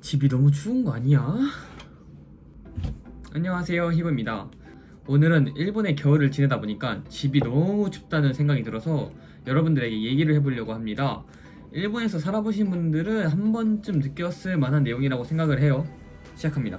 집이 너무 추운 거 아니야? 안녕하세요 히브입니다. 오늘은 일본의 겨울을 지내다 보니까 집이 너무 춥다는 생각이 들어서 여러분들에게 얘기를 해보려고 합니다. 일본에서 살아보신 분들은 한 번쯤 느꼈을 만한 내용이라고 생각을 해요. 시작합니다.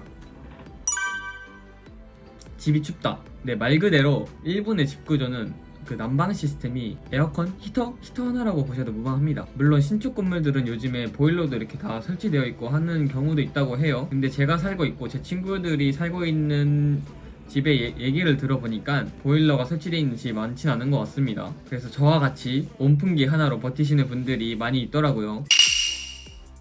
집이 춥다. 네 말 그대로 일본의 집 구조는 그 난방 시스템이 에어컨, 히터, 히터 하나라고 보셔도 무방합니다. 물론 신축 건물들은 요즘에 보일러도 이렇게 다 설치되어 있고 하는 경우도 있다고 해요. 근데 제가 살고 있고 제 친구들이 살고 있는 집의 예- 얘기를 들어보니까 보일러가 설치되어 있는 집이 많진 않은 것 같습니다. 그래서 저와 같이 온풍기 하나로 버티시는 분들이 많이 있더라고요.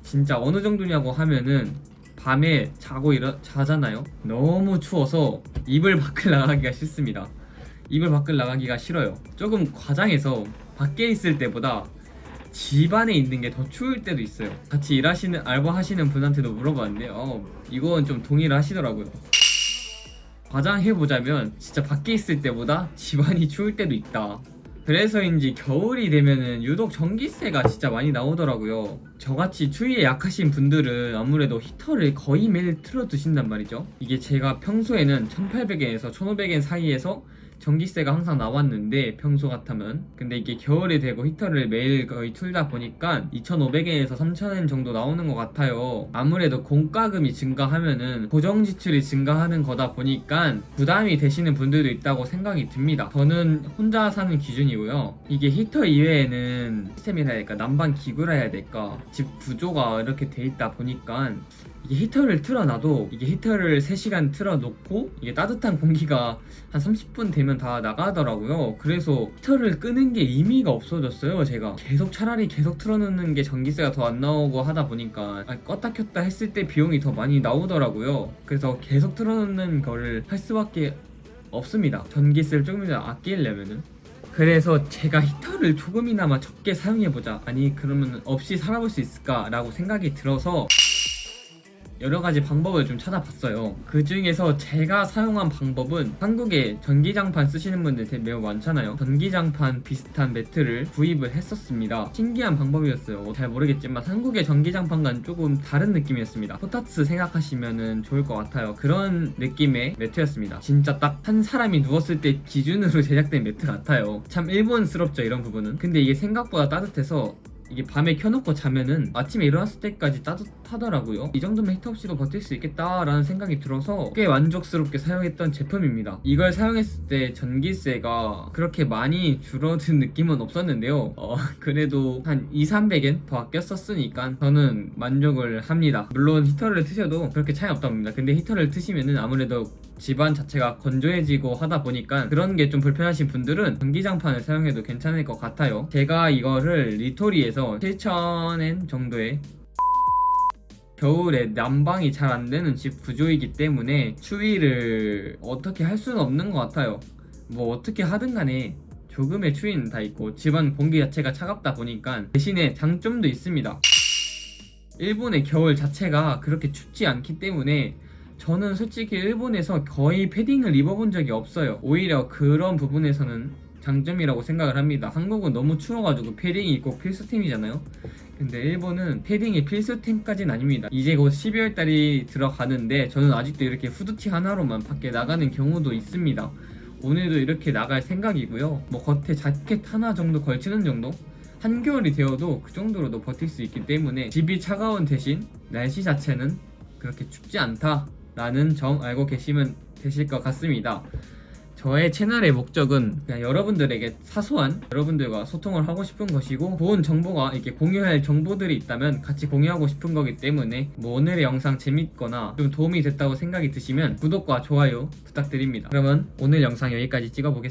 진짜 어느 정도냐고 하면은 밤에 자고 일어 자잖아요. 너무 추워서 이불 밖을 나가기가 싫습니다. 이불 밖을 나가기가 싫어요. 조금 과장해서 밖에 있을 때보다 집 안에 있는 게 더 추울 때도 있어요. 같이 일하시는 알바 하시는 분한테도 물어봤는데 어 이건 좀 동의를 하시더라고요. 과장해 보자면 진짜 밖에 있을 때보다 집안이 추울 때도 있다. 그래서인지 겨울이 되면은 유독 전기세가 진짜 많이 나오더라고요. 저같이 추위에 약하신 분들은 아무래도 히터를 거의 매일 틀어 두신단 말이죠. 이게 제가 평소에는 1800엔에서 1500엔 사이에서 전기세가 항상 나왔는데 평소 같으면 근데 이게 겨울이 되고 히터를 매일 거의 틀다 보니까 2,500엔에서 3,000엔 정도 나오는 것 같아요. 아무래도 공과금이 증가하면은 고정 지출이 증가하는 거다 보니까 부담이 되시는 분들도 있다고 생각이 듭니다. 저는 혼자 사는 기준이고요. 이게 히터 이외에는 시스템이라 해야 될까 난방 기구라 해야 될까 집 구조가 이렇게 돼 있다 보니까 이게 히터를 틀어놔도 이게 히터를 3시간 틀어놓고 이게 따뜻한 공기가 한 30분 되면 다 나가더라고요. 그래서 히터를 끄는 게 의미가 없어졌어요, 제가. 계속 차라리 계속 틀어놓는 게 전기세가 더 안 나오고 하다 보니까 아, 껐다 켰다 했을 때 비용이 더 많이 나오더라고요. 그래서 계속 틀어놓는 거를 할 수밖에 없습니다. 전기세를 조금이라도 아끼려면은. 그래서 제가 히터를 조금이나마 적게 사용해보자. 아니, 그러면 없이 살아볼 수 있을까라고 생각이 들어서 여러 가지 방법을 좀 찾아봤어요. 그 중에서 제가 사용한 방법은 한국에 전기장판 쓰시는 분들 매우 많잖아요. 전기장판 비슷한 매트를 구입을 했었습니다. 신기한 방법이었어요. 잘 모르겠지만 한국의 전기장판과는 조금 다른 느낌이었습니다. 포타츠 생각하시면 좋을 것 같아요. 그런 느낌의 매트였습니다. 진짜 딱 한 사람이 누웠을 때 기준으로 제작된 매트 같아요. 참 일본스럽죠, 이런 부분은. 근데 이게 생각보다 따뜻해서 이게 밤에 켜놓고 자면은 아침에 일어났을 때까지 따뜻하더라고요. 이 정도면 히터 없이도 버틸 수 있겠다라는 생각이 들어서 꽤 만족스럽게 사용했던 제품입니다. 이걸 사용했을 때 전기세가 그렇게 많이 줄어든 느낌은 없었는데요. 어, 그래도 한 2, 300엔 더 아꼈었으니까 저는 만족을 합니다. 물론 히터를 트셔도 그렇게 차이 없다 봅니다. 근데 히터를 트시면은 아무래도 집안 자체가 건조해지고 하다 보니까 그런 게 좀 불편하신 분들은 전기장판을 사용해도 괜찮을 것 같아요. 제가 이거를 리토리에서 7,000엔 정도에 겨울에 난방이 잘 안 되는 집 구조이기 때문에 추위를 어떻게 할 수는 없는 것 같아요. 뭐 어떻게 하든 간에 조금의 추위는 다 있고 집안 공기 자체가 차갑다 보니까 대신에 장점도 있습니다. 일본의 겨울 자체가 그렇게 춥지 않기 때문에 저는 솔직히 일본에서 거의 패딩을 입어본 적이 없어요. 오히려 그런 부분에서는 장점이라고 생각을 합니다. 한국은 너무 추워가지고 패딩이 꼭 필수템이잖아요. 근데 일본은 패딩이 필수템까지는 아닙니다. 이제 곧 12월 달이 들어가는데 저는 아직도 이렇게 후드티 하나로만 밖에 나가는 경우도 있습니다. 오늘도 이렇게 나갈 생각이고요. 뭐 겉에 자켓 하나 정도 걸치는 정도? 한겨울이 되어도 그 정도로도 버틸 수 있기 때문에 집이 차가운 대신 날씨 자체는 그렇게 춥지 않다라는 점 알고 계시면 되실 것 같습니다. 저의 채널의 목적은 그냥 여러분들에게 사소한 여러분들과 소통을 하고 싶은 것이고 좋은 정보가 이렇게 공유할 정보들이 있다면 같이 공유하고 싶은 거기 때문에 뭐 오늘의 영상 재밌거나 좀 도움이 됐다고 생각이 드시면 구독과 좋아요 부탁드립니다. 그러면 오늘 영상 여기까지 찍어보겠습니다.